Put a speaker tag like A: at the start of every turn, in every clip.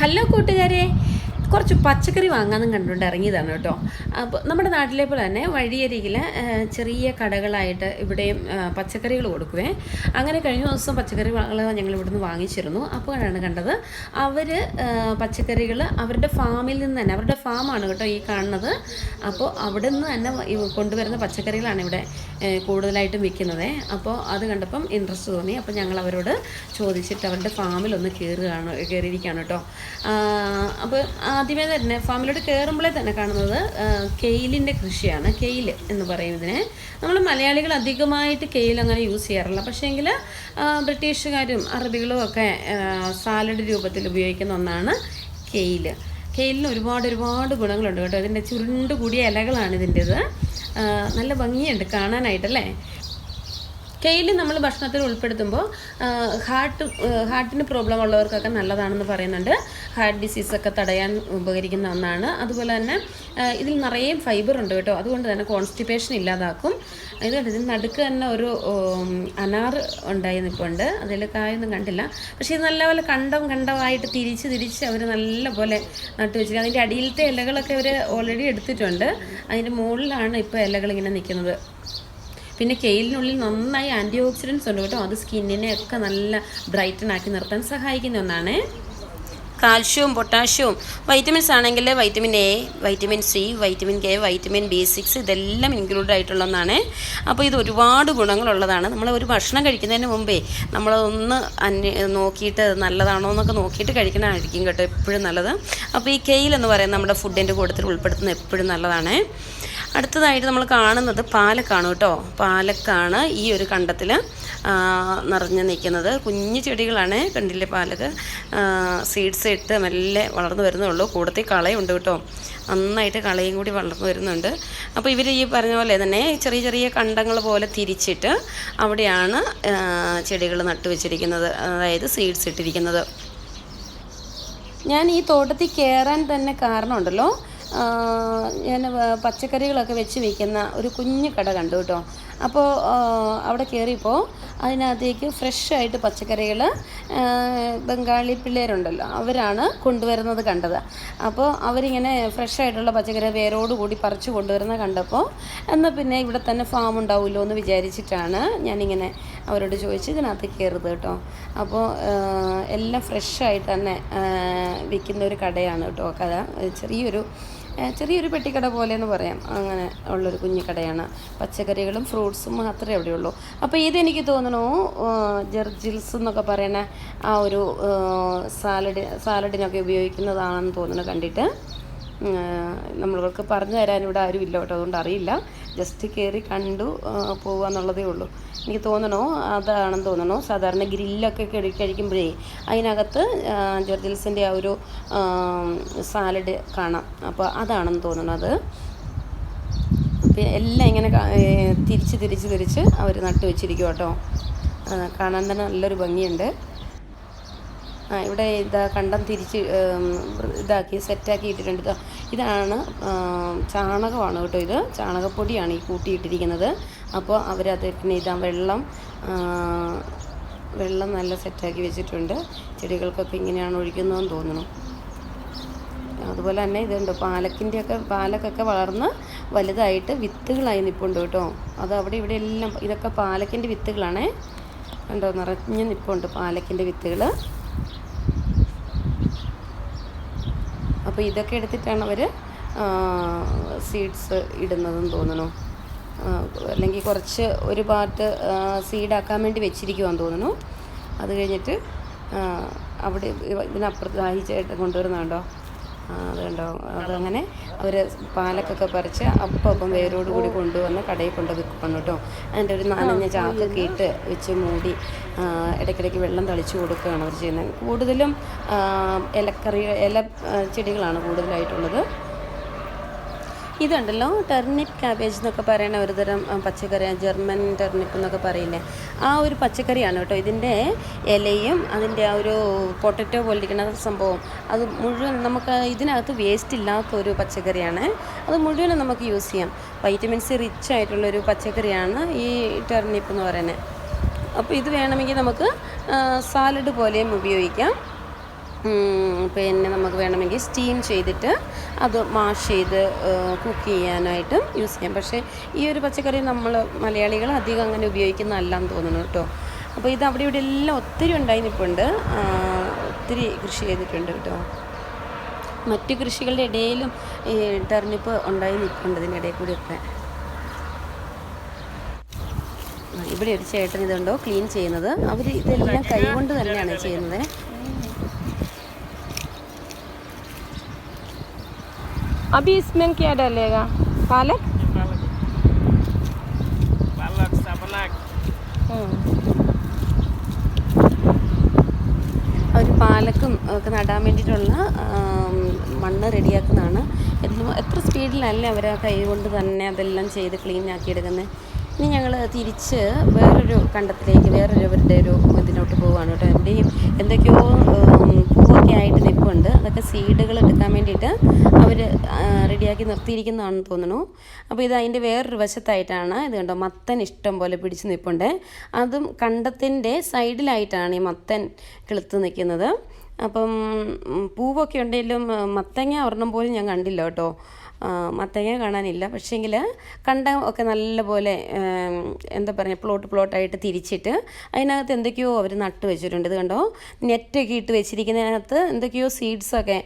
A: Hello കൂട്ടുകാരെ കുറച്ച് പച്ചക്കറി വാങ്ങാമെന്നും കണ്ടുകൊണ്ട് ഇറങ്ങിയതാണ് കേട്ടോ. അപ്പോൾ നമ്മുടെ നാട്ടിലെ പോലെ തന്നെ വഴിയരികിൽ ചെറിയ കടകളായിട്ട് ഇവിടെയും പച്ചക്കറികൾ കൊടുക്കുവേ. അങ്ങനെ കഴിഞ്ഞ ദിവസം പച്ചക്കറികൾ ഞങ്ങൾ ഇവിടുന്ന് വാങ്ങിച്ചിരുന്നു. അപ്പോഴാണ് കണ്ടത് അവർ പച്ചക്കറികൾ അവരുടെ ഫാമിൽ നിന്ന് തന്നെ അവരുടെ ഫാമാണ് കേട്ടോ ഈ കാണുന്നത്. അപ്പോൾ അവിടെ നിന്ന് തന്നെ കൊണ്ടുവരുന്ന പച്ചക്കറികളാണ് ഇവിടെ കൂടുതലായിട്ടും വിൽക്കുന്നത്. അപ്പോൾ അത് കണ്ടപ്പം ഇൻട്രസ്റ്റ് തോന്നി. അപ്പോൾ ഞങ്ങൾ അവരോട് ചോദിച്ചിട്ട് അവരുടെ ഫാമിലൊന്ന് കയറുകയാണ് കയറിയിരിക്കുകയാണ് കേട്ടോ. അപ്പോൾ ആദ്യമേ തന്നെ ഫാമിലോട്ട് കയറുമ്പോഴേ തന്നെ കാണുന്നത് കെയിലിന്റെ കൃഷിയാണ്. കെയിൽ എന്ന് പറയുന്നതിനെ. നമ്മൾ മലയാളികൾ അധികമായിട്ട് കെയിൽ അങ്ങനെ യൂസ് ചെയ്യാറില്ല. പക്ഷേങ്കിൽ ബ്രിട്ടീഷുകാരും അറബികളും ഒക്കെ സാലഡ് രൂപത്തിൽ ഉപയോഗിക്കുന്ന ഒന്നാണ് കെയിൽ. കെയിലിന് ഒരുപാട് ഒരുപാട് ഗുണങ്ങളുണ്ട് കേട്ടോ. ഇതിന്റെ ചുരുണ്ട് കൂടിയ ഇലകളാണ് ഇതിന്റെത് നല്ല ഭംഗിയുണ്ട് കാണാനായിട്ടല്ലേ? കെയിൽ നമ്മൾ ഭക്ഷണത്തിൽ ഉൾപ്പെടുത്തുമ്പോൾ ഹാർട്ട് ഹാർട്ടിന് പ്രോബ്ലം ഉള്ളവർക്കൊക്കെ നല്ലതാണെന്ന് പറയുന്നുണ്ട്. ഹാർട്ട് ഡിസീസൊക്കെ തടയാൻ ഉപകരിക്കുന്ന ഒന്നാണ്. അതുപോലെ തന്നെ ഇതിൽ നിറയെ ഫൈബർ ഉണ്ട് കേട്ടോ. അതുകൊണ്ട് തന്നെ കോൺസ്റ്റിപ്പേഷൻ ഇല്ലാതാക്കും. ഇത് ഇതിന് നടുക്ക് തന്നെ ഒരു അനാർ ഉണ്ടായി നിൽപ്പുണ്ട്. അതിൽ കായൊന്നും കണ്ടില്ല. പക്ഷേ ഇത് നല്ലപോലെ കണ്ടം കണ്ടമായിട്ട് തിരിച്ച് തിരിച്ച് അവർ നല്ലപോലെ നട്ടു വെച്ചിരിക്കുക അതിന്റെ അടിയിലത്തെ ഇലകളൊക്കെ അവർ ഓൾറെഡി എടുത്തിട്ടുണ്ട്. അതിന്റെ മുകളിലാണ് ഇപ്പോൾ ഇലകൾ ഇങ്ങനെ നിൽക്കുന്നത്. പിന്നെ കെയിലിനുള്ളിൽ നന്നായി ആന്റി ഓക്സിഡൻസ് ഉണ്ട് കേട്ടോ. അത് സ്കിന്നിനെ ഒക്കെ നല്ല ബ്രൈറ്റൻ ആക്കി നിർത്താൻ സഹായിക്കുന്ന ഒന്നാണ്. കാൽഷ്യവും പൊട്ടാഷ്യവും വൈറ്റമിൻസ് ആണെങ്കിൽ vitamin A vitamin C vitamin K vitamin B six ഇതെല്ലാം ഇൻക്ലൂഡ് ആയിട്ടുള്ള ഒന്നാണ്. അപ്പോൾ ഇത് ഒരുപാട് ഗുണങ്ങളുള്ളതാണ്. നമ്മൾ ഒരു ഭക്ഷണം കഴിക്കുന്നതിന് മുമ്പേ നമ്മളതൊന്ന് അന്യ നോക്കിയിട്ട് നല്ലതാണോ എന്നൊക്കെ നോക്കിയിട്ട് കഴിക്കണമായിരിക്കും കേട്ടോ എപ്പോഴും നല്ലത്. അപ്പോൾ ഈ കെയിൽ എന്ന് പറയുന്നത് നമ്മുടെ ഫുഡിന്റെ കൂട്ടത്തിൽ ഉൾപ്പെടുത്തുന്നത് എപ്പോഴും നല്ലതാണ്. അടുത്തതായിട്ട് നമ്മൾ കാണുന്നത് പാലക്കാണ് കേട്ടോ. പാലക്കാണ് ഈ ഒരു കണ്ടത്തിൽ നിറഞ്ഞു നിൽക്കുന്നത്. കുഞ്ഞു ചെടികളാണ് കണ്ടില്ലേ പാലക്ക് സീഡ്സ് ഇട്ട് മെല്ലെ വളർന്നു വരുന്നുള്ളൂ കൂടത്തിൽ കളയുണ്ട് കേട്ടോ. നന്നായിട്ട് കളയും കൂടി വളർന്നു വരുന്നുണ്ട്. അപ്പോൾ ഇവർ ഈ പറഞ്ഞ പോലെ തന്നെ ചെറിയ ചെറിയ കണ്ടങ്ങൾ പോലെ തിരിച്ചിട്ട് അവിടെയാണ് ചെടികൾ നട്ടുവെച്ചിരിക്കുന്നത് അതായത് സീഡ്സ് ഇട്ടിരിക്കുന്നത്. ഞാൻ ഈ തോട്ടത്തിൽ കയറാൻ തന്നെ കാരണമുണ്ടല്ലോ. ഞാൻ പച്ചക്കറികളൊക്കെ വെച്ച് വിൽക്കുന്ന ഒരു കുഞ്ഞു കട കണ്ടു കേട്ടോ. അപ്പോൾ അവിടെ കയറിയപ്പോൾ അതിനകത്തേക്ക് ഫ്രഷായിട്ട് പച്ചക്കറികൾ ബംഗാളി പിള്ളേരുണ്ടല്ലോ അവരാണ് കൊണ്ടുവരുന്നത് കണ്ടത്. അപ്പോൾ അവരിങ്ങനെ ഫ്രഷായിട്ടുള്ള പച്ചക്കറി വേരോടുകൂടി പറിച്ച് കൊണ്ടുവരുന്നത് കണ്ടപ്പോൾ എന്നാൽ പിന്നെ ഇവിടെ തന്നെ ഫാം ഉണ്ടാവുമല്ലോ എന്ന് വിചാരിച്ചിട്ടാണ് ഞാനിങ്ങനെ അവരോട് ചോദിച്ച് ഇതിനകത്ത് കയറുന്നത് കേട്ടോ. അപ്പോൾ എല്ലാം ഫ്രഷായിട്ട് തന്നെ വിൽക്കുന്ന ഒരു കടയാണ് കേട്ടോ. കഥ ചെറിയൊരു ചെറിയൊരു പെട്ടിക്കട പോലെ എന്ന് പറയാം. അങ്ങനെ ഉള്ളൊരു കുഞ്ഞു കടയാണ് പച്ചക്കറികളും ഫ്രൂട്ട്സും മാത്രമേ അവിടെയുള്ളൂ. അപ്പോൾ ഇതെനിക്ക് തോന്നുന്നു ജെർജിൽസ് എന്നൊക്കെ പറയുന്ന ആ ഒരു സാലഡ് സാലഡിനൊക്കെ ഉപയോഗിക്കുന്നതാണെന്ന് തോന്നുന്നു കണ്ടിട്ട്. നമ്മൾക്ക് പറഞ്ഞു തരാൻ ഇവിടെ ആരും ഇല്ല കേട്ടോ. അതുകൊണ്ട് അറിയില്ല. ജസ്റ്റ് കയറി കണ്ടു പോകുക എന്നുള്ളതേ ഉള്ളൂ. എനിക്ക് തോന്നണോ? അതാണെന്ന് തോന്നണോ? സാധാരണ ഗ്രില്ലൊക്കെ കഴി കഴിക്കുമ്പോഴേ അതിനകത്ത് ജോർജിൽസിന്റെ ആ ഒരു സാലഡ് കാണാം. അപ്പോൾ അതാണെന്ന് തോന്നണത് എല്ലാം ഇങ്ങനെ തിരിച്ച് തിരിച്ച് തിരിച്ച് അവർ നട്ടു വെച്ചിരിക്കും കേട്ടോ കാണാൻ തന്നെ നല്ലൊരു ഭംഗിയുണ്ട്. ഇവിടെ ഇതാ കണ്ടം തിരിച്ച് ഇതാക്കി സെറ്റാക്കി ഇട്ടിട്ടുണ്ട് കേട്ടോ ഇതാണ് ചാണകമാണ് കേട്ടോ ഇത്. ചാണകപ്പൊടിയാണ് ഈ കൂട്ടിയിട്ടിരിക്കുന്നത്. അപ്പോൾ അവരത് പിന്നെ ഇതാ വെള്ളം വെള്ളം നല്ല സെറ്റാക്കി വെച്ചിട്ടുണ്ട്. ചെടികൾക്കൊക്കെ ഇങ്ങനെയാണ് ഒഴിക്കുന്നതെന്ന് തോന്നുന്നു. അതുപോലെ തന്നെ ഇതുണ്ട്. പാലക്കിന്റെയൊക്കെ പാലക്കൊക്കെ വളർന്ന് വലുതായിട്ട് വിത്തുകളായി നിൽപ്പുണ്ട് കേട്ടോ. അത് അവിടെ ഇവിടെ എല്ലാം ഇതൊക്കെ പാലക്കിന്റെ വിത്തുകളാണേ. കണ്ടോ നിറഞ്ഞ് നിൽപ്പുണ്ട് പാലക്കിന്റെ വിത്തുകൾ അപ്പോൾ ഇതൊക്കെ എടുത്തിട്ടാണ് അവർ സീഡ്സ് ഇടുന്നതെന്ന് തോന്നുന്നു. അല്ലെങ്കിൽ കുറച്ച് ഒരു പാർട്ട് സീഡാക്കാൻ വേണ്ടി വെച്ചിരിക്കുവാന്ന് തോന്നുന്നു. അത് കഴിഞ്ഞിട്ട് അവിടെ ഇതിനപ്പുറത്ത് ആയിച്ചായിട്ട് കൊണ്ടുവരുന്നുണ്ടോ ആ, അതങ്ങനെ അവർ പാലക്കൊക്കെ പറിച്ച് അപ്പം അപ്പം വേരോട് കൂടി കൊണ്ടുവന്ന് കടയിൽ കൊണ്ട് വിൽക്കണം കേട്ടോ. അതിന്റെ ഒരു നനഞ്ഞ ചാക്കൊക്കെ ഇട്ട് വെച്ച് മൂടി ഇടയ്ക്കിടയ്ക്ക് വെള്ളം തളിച്ചു കൊടുക്കുകയാണ് അവർ ചെയ്യുന്നത്. കൂടുതലും ഇലക്കറി ഇല ചെടികളാണ് കൂടുതലായിട്ടുള്ളത്. ഇതുണ്ടല്ലോ ടെർണിപ്പ് ക്യാബേജ് എന്നൊക്കെ പറയുന്ന ഒരു തരം പച്ചക്കറി ജർമ്മൻ ടെർണിപ്പ് എന്നൊക്കെ പറയില്ലേ? ആ ഒരു പച്ചക്കറിയാണ് കേട്ടോ ഇതിന്റെ ഇലയും അതിന്റെ ആ ഒരു പൊട്ടറ്റോ പോലിരിക്കുന്ന സംഭവം. അത് മുഴുവൻ നമുക്ക് ഇതിനകത്ത് വേസ്റ്റ് ഇല്ലാത്ത ഒരു പച്ചക്കറിയാണ്. അത് മുഴുവനും നമുക്ക് യൂസ് ചെയ്യാം. വൈറ്റമിൻസ് റിച്ച് ആയിട്ടുള്ളൊരു പച്ചക്കറിയാണ് ഈ ടെർണിപ്പ് എന്ന് പറയുന്നത്. അപ്പോൾ ഇത് വേണമെങ്കിൽ നമുക്ക് സാലഡ് പോലെയും ഉപയോഗിക്കാം. പിന്നെ നമുക്ക് വേണമെങ്കിൽ സ്റ്റീം ചെയ്തിട്ട് അത് മാഷ് ചെയ്ത് കുക്ക് ചെയ്യാനായിട്ടും യൂസ് ചെയ്യാം. പക്ഷേ ഈ ഒരു പച്ചക്കറി നമ്മൾ മലയാളികൾ അധികം അങ്ങനെ ഉപയോഗിക്കുന്നതല്ലാന്ന് തോന്നുന്നു കേട്ടോ. അപ്പോൾ ഇത് അവിടെ ഇവിടെ എല്ലാം ഒത്തിരി ഉണ്ടായി നിൽപ്പുണ്ട് ഒത്തിരി കൃഷി ചെയ്തിട്ടുണ്ട് കേട്ടോ. മറ്റു കൃഷികളുടെ ഇടയിലും ഈ ടെർണിപ്പ് ഉണ്ടായി നിൽപ്പുണ്ട് ഇതിനിടയിൽ കൂടിയൊക്കെ. ഇവിടെ ഒരു ചേട്ടൻ ഇതുണ്ടോ ക്ലീൻ ചെയ്യുന്നത്. അവർ ഇതെല്ലാം കൈകൊണ്ട് തന്നെയാണ് ചെയ്യുന്നത്.
B: अभी इसमें क्या डालेगा पालक
C: पालक पालक साबलाक
A: അവർ പാലക്കും ഒക്കെ നടാൻ വേണ്ടിയിട്ടുള്ള ആം, മണ്ണ് റെഡിയാക്കുന്നതാണ് ഇതിലും എത്ര സ്പീഡിലല്ല അവർ ആ കൈ കൊണ്ട് തന്നെ അതെല്ലാം ചെയ്ത് ക്ലീൻ ആക്കിയെടുക്കുന്നത് ഇനി ഞങ്ങൾ തിരിച്ച് വേറൊരു കണ്ടത്തിലേക്ക് വേറൊരു അവരുടെ ഒരു ഇതിലോട്ട് പോവുകയാണ് കേട്ടോ എൻ്റെയും എന്തൊക്കെയോ ഉം, പൂവൊക്കെ ആയിട്ട് നിൽപ്പുണ്ട് അതൊക്കെ സീഡുകൾ എടുക്കാൻ വേണ്ടിയിട്ട് അവർ റെഡിയാക്കി നിർത്തിയിരിക്കുന്നതാണെന്ന് തോന്നുന്നു. അപ്പോൾ ഇത് അതിന്റെ വേറൊരു വശത്തായിട്ടാണ് ഇത് കണ്ടോ മത്തൻ ഇഷ്ടം പോലെ പിടിച്ച് നിൽപ്പുണ്ട്. അതും കണ്ടത്തിന്റെ സൈഡിലായിട്ടാണ് ഈ മത്തൻ കിളുത്ത് നിൽക്കുന്നത്. അപ്പം പൂവൊക്കെ ഉണ്ടെങ്കിലും മത്തങ്ങ ഒരെണ്ണം പോലും ഞാൻ കണ്ടില്ല കേട്ടോ. മത്തങ്ങ കാണാനില്ല. പക്ഷേങ്കിൽ കണ്ട ഒക്കെ നല്ലപോലെ പോലെ എന്താ പറയുക പ്ലോട്ട് പ്ലോട്ടായിട്ട് തിരിച്ചിട്ട് അതിനകത്ത് എന്തൊക്കെയോ അവർ നട്ട് വെച്ചിട്ടുണ്ട്. ഇത് കണ്ടോ? നെറ്റൊക്കെ ഇട്ട് വെച്ചിരിക്കുന്നതിനകത്ത് എന്തൊക്കെയോ സീഡ്സൊക്കെ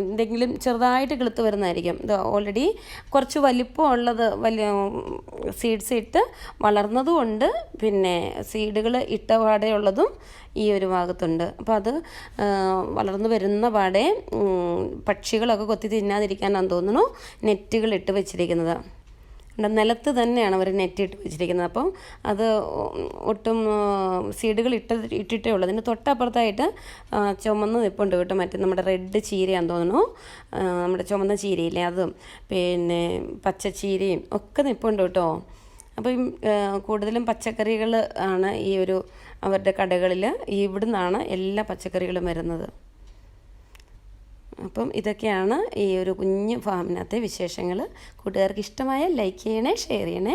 A: എന്തെങ്കിലും ചെറുതായിട്ട് കിളുത്ത് വരുന്നതായിരിക്കും. ഇത് ഓൾറെഡി കുറച്ച് വലിപ്പം ഉള്ളത് വലിയ സീഡ്സ് ഇട്ട് വളർന്നതും ഉണ്ട്. പിന്നെ സീഡുകൾ ഇട്ടപാടെയുള്ളതും ഈ ഒരു ഭാഗത്തുണ്ട്. അപ്പോൾ അത് വളർന്നു വരുന്ന പാടെ പക്ഷികളൊക്കെ കൊത്തി തിന്നാതിരിക്കാനാണ് തോന്നുന്നു നെറ്റുകൾ ഇട്ട് വെച്ചിരിക്കുന്നത്. ഉണ്ട്. നിലത്ത് തന്നെയാണ് അവർ നെറ്റ് ഇട്ട് വെച്ചിരിക്കുന്നത്. അപ്പം അത് ഒട്ടും സീഡുകൾ ഇട്ട് ഇട്ടിട്ടേ ഉള്ളൂ. അതിന്റെ തൊട്ടപ്പുറത്തായിട്ട് ചുമന്ന് നിൽപ്പുണ്ട് കേട്ടോ മറ്റേ നമ്മുടെ റെഡ് ചീരയാന്ന് തോന്നുന്നു. നമ്മുടെ ചുമന്ന ചീരയില്ലേ അതും. പിന്നെ പച്ച ചീരയും ഒക്കെ നിൽപ്പുണ്ട് കേട്ടോ. അപ്പം കൂടുതലും പച്ചക്കറികൾ ആണ് ഈ ഒരു അവരുടെ കടകളിൽ ഇവിടുന്നാണ് എല്ലാ പച്ചക്കറികളും വരുന്നത്. അപ്പം ഇതൊക്കെയാണ് ഈ ഒരു കുഞ്ഞ് ഫാമിനകത്തെ വിശേഷങ്ങൾ കൂട്ടുകാർക്ക് ഇഷ്ടമായ ലൈക്ക് ചെയ്യണേ ഷെയർ ചെയ്യണേ.